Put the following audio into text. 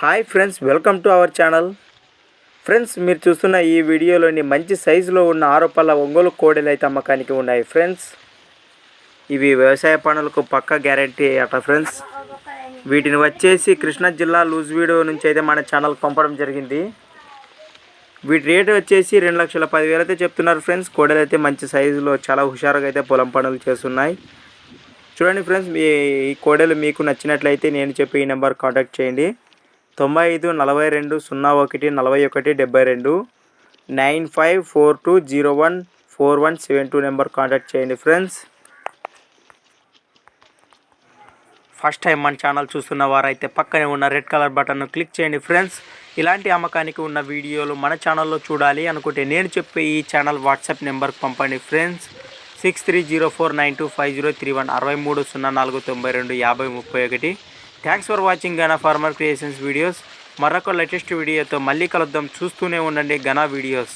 Hi friends welcome to our channel. Friends మీరు చూస్తున్న ఈ వీడియోలోని మంచి సైజులో ఉన్న ఆరు పళ్ళ ఒంగోలు కోడెలు అయితే అమ్మకానికి ఉన్నాయి ఫ్రెండ్స్. ఇవి వ్యవసాయ పనులకు పక్క గ్యారంటీ అట ఫ్రెండ్స్. వీటిని వచ్చేసి కృష్ణా జిల్లా లూజ్ వీడియో నుంచి అయితే మన ఛానల్ పంపడం జరిగింది. వీటి రేట్ వచ్చేసి రెండు లక్షల పదివేలు అయితే చెప్తున్నారు ఫ్రెండ్స్. కోడలు అయితే మంచి సైజులో చాలా హుషారుగా అయితే పొలం పనులు చేస్తున్నాయి. చూడండి ఫ్రెండ్స్ మీ ఈ కోడలు మీకు నచ్చినట్లయితే నేను చెప్పి ఈ నెంబర్ కాంటాక్ట్ చేయండి. తొంభై ఐదు నలభై రెండు సున్నా ఒకటి నలభై ఒకటి డెబ్బై రెండు nine five four two zero one four one seven two number contact చేయండి ఫ్రెండ్స్. ఫస్ట్ టైం మన ఛానల్ చూస్తున్న వారైతే పక్కనే ఉన్న రెడ్ కలర్ బటన్ను క్లిక్ చేయండి ఫ్రెండ్స్. ఇలాంటి అమ్మకానికి ఉన్న వీడియోలు మన ఛానల్లో చూడాలి అనుకుంటే నేను చెప్పే ఈ ఛానల్ వాట్సాప్ నెంబర్కి పంపండి friends. Six three zero four nine two five zero three one అరవై మూడు సున్నా నాలుగు తొంభై రెండు యాభై ముప్పై ఒకటి. Thanks for watching Gana farmer creations videos మరొక లేటెస్ట్ వీడియోతో మళ్ళీ కలుద్దాం. చూస్తూనే ఉండండి గనా వీడియోస్